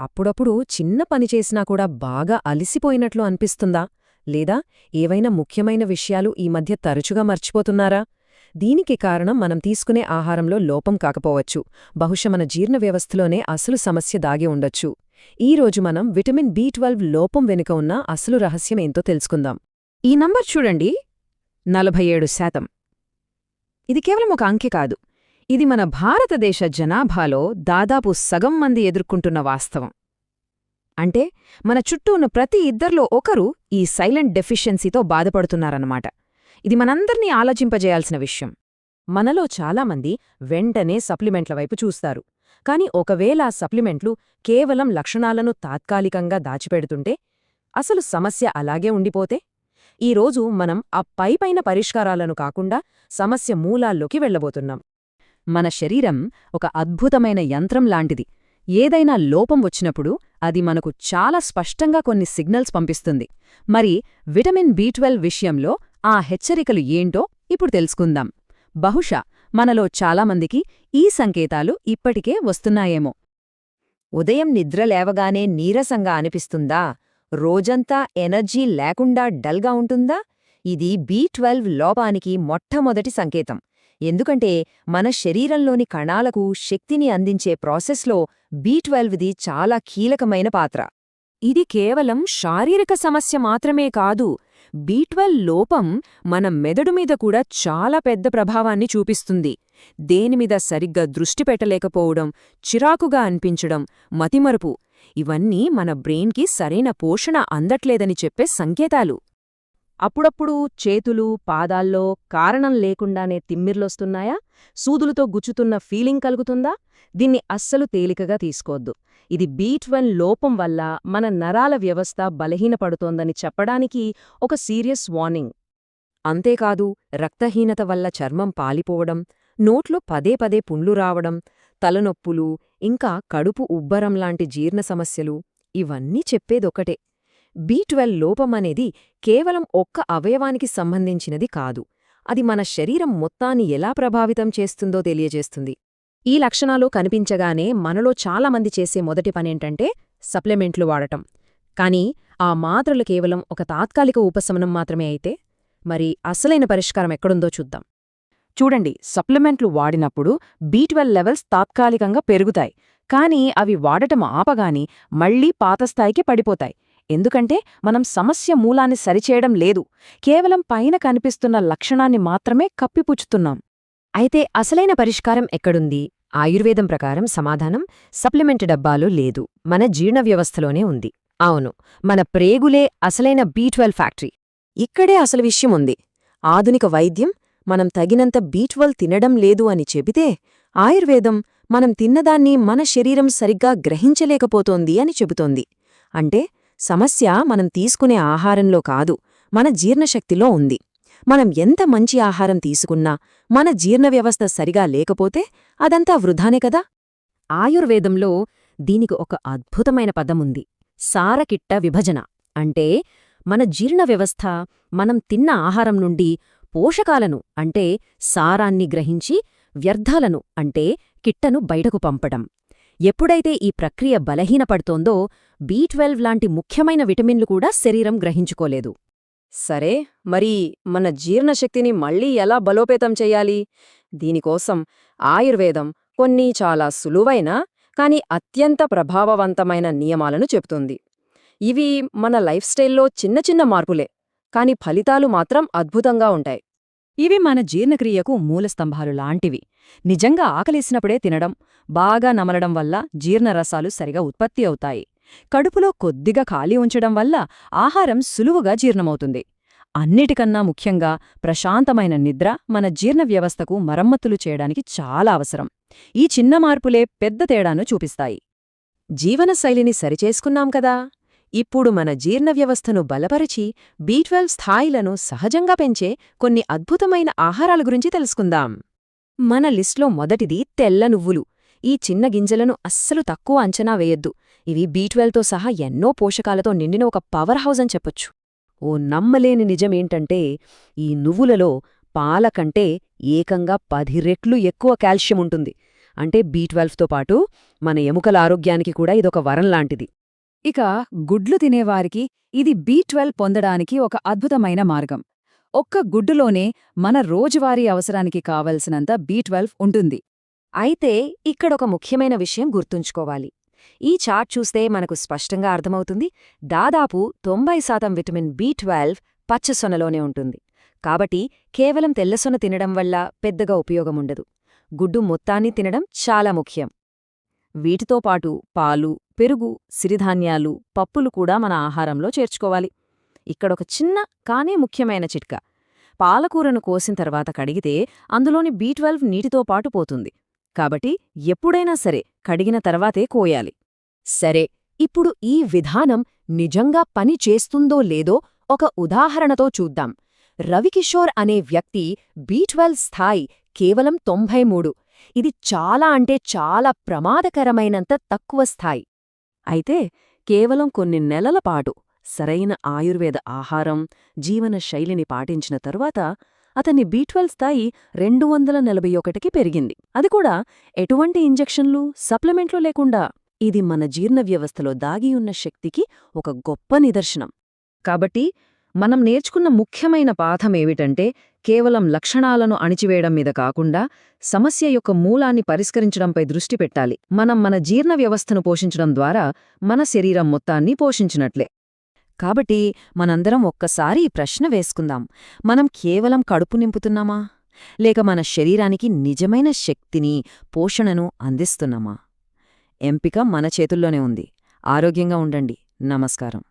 అప్పుడప్పుడు చిన్న పని చేసినా కూడా బాగా అలిసిపోయినట్లు అనిపిస్తుందా? లేదా ఏవైనా ముఖ్యమైన విషయాలు ఈ మధ్య తరచుగా మర్చిపోతున్నారా? దీనికి కారణం మనం తీసుకునే ఆహారంలో లోపం కాకపోవచ్చు. బహుశా మన జీర్ణ వ్యవస్థలోనే అసలు సమస్య దాగి ఉండొచ్చు. ఈరోజు మనం విటమిన్ బి ట్వెల్వ్ లోపం వెనుక ఉన్న అసలు రహస్యం ఏంతో తెలుసుకుందాం. ఈ నంబర్ చూడండి. నలభై శాతం. ఇది కేవలం ఒక అంకె కాదు. ఇది మన భారతదేశ జనాభాలో దాదాపు సగం మంది ఎదుర్కొంటున్న వాస్తవం. అంటే మన చుట్టూ ఉన్న ప్రతి ఇద్దర్లో ఒకరు ఈ సైలెంట్ డెఫిషియన్సీతో బాధపడుతున్నారన్నమాట. ఇది మనందర్నీ ఆలోచింపజేయాల్సిన విషయం. మనలో చాలామంది వెంటనే సప్లిమెంట్ల వైపు చూస్తారు. కాని ఒకవేళ ఆ సప్లిమెంట్లు కేవలం లక్షణాలను తాత్కాలికంగా దాచిపెడుతుంటే అసలు సమస్య అలాగే ఉండిపోతే? ఈరోజు మనం ఆ పైపైన పరిష్కారాలను కాకుండా సమస్య మూలాల్లోకి వెళ్ళబోతున్నాం మన శరీరం ఒక అద్భుతమైన యంత్రం లాంటిది. ఏదైనా లోపం వచ్చినప్పుడు అది మనకు చాలా స్పష్టంగా కొన్ని సిగ్నల్స్ పంపిస్తుంది. మరి విటమిన్ బి విషయంలో ఆ హెచ్చరికలు ఏంటో ఇప్పుడు తెలుసుకుందాం. బహుశా మనలో చాలామందికి ఈ సంకేతాలు ఇప్పటికే వస్తున్నాయేమో. ఉదయం నిద్ర లేవగానే నీరసంగా అనిపిస్తుందా? రోజంతా ఎనర్జీ లేకుండా డల్గా ఉంటుందా? ఇది బి ట్వెల్వ్ లోపానికి మొట్టమొదటి సంకేతం. ఎందుకంటే మన శరీరంలోని కణాలకు శక్తిని అందించే ప్రాసెస్లో బి ట్వెల్వ్ది చాలా కీలకమైన పాత్ర. ఇది కేవలం శారీరక సమస్య మాత్రమే కాదు బీట్వెల్ లోపం మన మెదడు మీద కూడా చాలా పెద్ద ప్రభావాన్ని చూపిస్తుంది. దేనిమీద సరిగ్గా దృష్టి పెట్టలేకపోవడం చిరాకుగా అనిపించడం మతిమరుపు ఇవన్నీ మన బ్రెయిన్కి సరైన పోషణ అందట్లేదని చెప్పే సంకేతాలు. అప్పుడప్పుడు చేతులు పాదాల్లో కారణం లేకుండానే తిమ్మిర్లొస్తున్నాయా? సూదులతో గుచ్చుతున్న ఫీలింగ్ కలుగుతుందా? దీన్ని అస్సలు తేలికగా తీసుకోద్దు. ఇది బీట్ వన్ లోపం వల్ల మన నరాల వ్యవస్థ బలహీనపడుతోందని చెప్పడానికి ఒక సీరియస్ వార్నింగ్. అంతేకాదు రక్తహీనత వల్ల చర్మం పాలిపోవడం నోట్లో పదే పదే పుండ్లు రావడం తలనొప్పులు ఇంకా కడుపు ఉబ్బరం లాంటి జీర్ణ సమస్యలు ఇవన్నీ చెప్పేదొకటే బీ ట్వెల్వ్ లోపమనేది కేవలం ఒక్క అవయవానికి సంబంధించినది కాదు. అది మన శరీరం మొత్తాన్ని ఎలా ప్రభావితం చేస్తుందో తెలియజేస్తుంది. ఈ లక్షణాలు కనిపించగానే మనలో చాలామంది చేసే మొదటి పనేంటంటే సప్లిమెంట్లు వాడటం. కానీ ఆ మాత్రలు కేవలం ఒక తాత్కాలిక ఉపశమనం మాత్రమే అయితే మరి అసలైన పరిష్కారం ఎక్కడుందో చూద్దాం. చూడండి సప్లిమెంట్లు వాడినప్పుడు బీ లెవెల్స్ తాత్కాలికంగా పెరుగుతాయి. కానీ అవి వాడటం ఆపగాని మళ్ళీ పాతస్థాయికి పడిపోతాయి. ఎందుకంటే మనం సమస్య మూలాన్ని సరిచేయడం లేదు. కేవలం పైన కనిపిస్తున్న లక్షణాన్ని మాత్రమే కప్పిపుచ్చుతున్నాం. అయితే అసలైన పరిష్కారం ఎక్కడుంది? ఆయుర్వేదం ప్రకారం సమాధానం సప్లిమెంట్ డబ్బాలో లేదు. మన జీర్ణ వ్యవస్థలోనే ఉంది. అవును మన ప్రేగులే అసలైన బీ ఫ్యాక్టరీ. ఇక్కడే అసలు విషయం ఉంది. ఆధునిక వైద్యం మనం తగినంత బీట్వెల్ తినడం లేదు అని చెబితే ఆయుర్వేదం మనం తిన్నదాన్ని మన శరీరం సరిగ్గా గ్రహించలేకపోతోంది అని చెబుతోంది. అంటే సమస్య మనం తీసుకునే ఆహారంలో కాదు మన జీర్ణశక్తిలో ఉంది. మనం ఎంత మంచి ఆహారం తీసుకున్నా మన జీర్ణవ్యవస్థ సరిగా లేకపోతే అదంతా వృధానే కదా? ఆయుర్వేదంలో దీనికి ఒక అద్భుతమైన పదముంది. సారకిట్ట విభజన. అంటే మన జీర్ణ వ్యవస్థ మనం తిన్న ఆహారం నుండి పోషకాలను అంటే సారాన్ని గ్రహించి వ్యర్థాలను అంటే కిట్టను బయటకు పంపడం. ఎప్పుడైతే ఈ ప్రక్రియ బలహీనపడుతోందో బీ లాంటి ముఖ్యమైన విటమిన్లు కూడా శరీరం గ్రహించుకోలేదు. సరే మరి మన జీర్ణశక్తిని మళ్ళీ ఎలా బలోపేతం చెయ్యాలి దీనికోసం ఆయుర్వేదం కొన్ని చాలా సులువైన కాని అత్యంత ప్రభావవంతమైన నియమాలను చెబుతుంది. ఇవి మన లైఫ్ స్టైల్లో చిన్న చిన్న మార్పులే కాని ఫలితాలు మాత్రం అద్భుతంగా ఉంటాయి. ఇవి మన జీర్ణక్రియకు మూలస్తంభాలు లాంటివి. నిజంగా ఆకలేసినప్పుడే తినడం బాగా నమలడం వల్ల జీర్ణరసాలు సరిగా ఉత్పత్తి అవుతాయి. కడుపులో కొద్దిగా ఖాళీ ఉంచడం వల్ల ఆహారం సులువుగా జీర్ణమవుతుంది. అన్నిటికన్నా ముఖ్యంగా ప్రశాంతమైన నిద్ర మన జీర్ణ వ్యవస్థకు మరమ్మతులు చేయడానికి చాలా అవసరం. ఈ చిన్న మార్పులే పెద్ద తేడాను చూపిస్తాయి. జీవనశైలిని సరిచేసుకున్నాం కదా! ఇప్పుడు మన జీర్ణ వ్యవస్థను బలపరిచి బీట్వెల్వ్ స్థాయిలను సహజంగా పెంచే కొన్ని అద్భుతమైన ఆహారాల గురించి తెలుసుకుందాం. మన లిస్ట్లో మొదటిది తెల్ల నువ్వులు. ఈ చిన్న గింజలను అస్సలు తక్కువ అంచనా వేయొద్దు. ఇవి బీట్వెల్తో సహా ఎన్నో పోషకాలతో నిండిన ఒక పవర్ హౌస్ అని చెప్పొచ్చు. ఓ నమ్మలేని నిజమేంటంటే ఈ నువ్వులలో పాల కంటే ఏకంగా పది రెట్లు ఎక్కువ కాల్షియం ఉంటుంది. అంటే బీ ట్వెల్వ్తో పాటు మన ఎముకల ఆరోగ్యానికి కూడా ఇదొక వరం లాంటిది. ఇక గుడ్లు తినేవారికి ఇది బీ ట్వెల్వ్ పొందడానికి ఒక అద్భుతమైన మార్గం. ఒక్క గుడ్డులోనే మన రోజువారీ అవసరానికి కావలసినంత బీ ట్వెల్వ్ ఉంటుంది. అయితే ఇక్కడొక ముఖ్యమైన విషయం గుర్తుంచుకోవాలి. ఈ చార్ట్ చూస్తే మనకు స్పష్టంగా అర్థమవుతుంది దాదాపు తొంభై శాతం విటమిన్ బి ట్వెల్వ్ పచ్చసొనలోనే ఉంటుంది. కాబట్టి కేవలం తెల్లసొన తినడం వల్ల పెద్దగా ఉపయోగముండదు. గుడ్డు మొత్తాన్ని తినడం చాలా ముఖ్యం. వీటితో పాటు పాలు పెరుగు సిరిధాన్యాలు పప్పులు కూడా మన ఆహారంలో చేర్చుకోవాలి. ఇక్కడొక చిన్న కానీ ముఖ్యమైన చిట్కా. పాలకూరను కోసిన తర్వాత కడిగితే అందులోని బీ ట్వెల్వ్ నీటితో పాటు పోతుంది. కాబట్టి ఎప్పుడైనా సరే కడిగిన తర్వాతే కోయాలి. సరే ఇప్పుడు ఈ విధానం నిజంగా పని చేస్తుందో లేదో ఒక ఉదాహరణతో చూద్దాం. రవికిషోర్ అనే వ్యక్తి బీ ట్వెల్వ్ స్థాయి కేవలం తొంభై మూడు. ఇది చాలా అంటే చాలా ప్రమాదకరమైనంత తక్కువ స్థాయి. అయితే కేవలం కొన్ని నెలల పాటు. సరైన ఆయుర్వేద ఆహారం జీవన శైలిని పాటించిన తరువాత అతని బీట్వెల్ స్థాయి రెండు వందల నలభై ఒకటికి పెరిగింది. అది కూడా ఎటువంటి ఇంజెక్షన్లు సప్లిమెంట్లు లేకుండా. ఇది మన జీర్ణ వ్యవస్థలో దాగియున్న శక్తికి ఒక గొప్ప నిదర్శనం. కాబట్టి మనం నేర్చుకున్న ముఖ్యమైన పాఠమేమిటంటే కేవలం లక్షణాలను అణిచివేయడం మీద కాకుండా సమస్య యొక్క మూలాన్ని పరిష్కరించడంపై దృష్టి పెట్టాలి. మనం మన జీర్ణ వ్యవస్థను పోషించడం ద్వారా మన శరీరం మొత్తాన్ని పోషించినట్లే. కాబట్టి మనందరం ఒక్కసారి ఈ ప్రశ్న వేసుకుందాం. మనం కేవలం కడుపు నింపుతున్నామా? లేక మన శరీరానికి నిజమైన శక్తిని పోషణను అందిస్తున్నామా? ఎంపిక మన చేతుల్లోనే ఉంది. ఆరోగ్యంగా ఉండండి. నమస్కారం.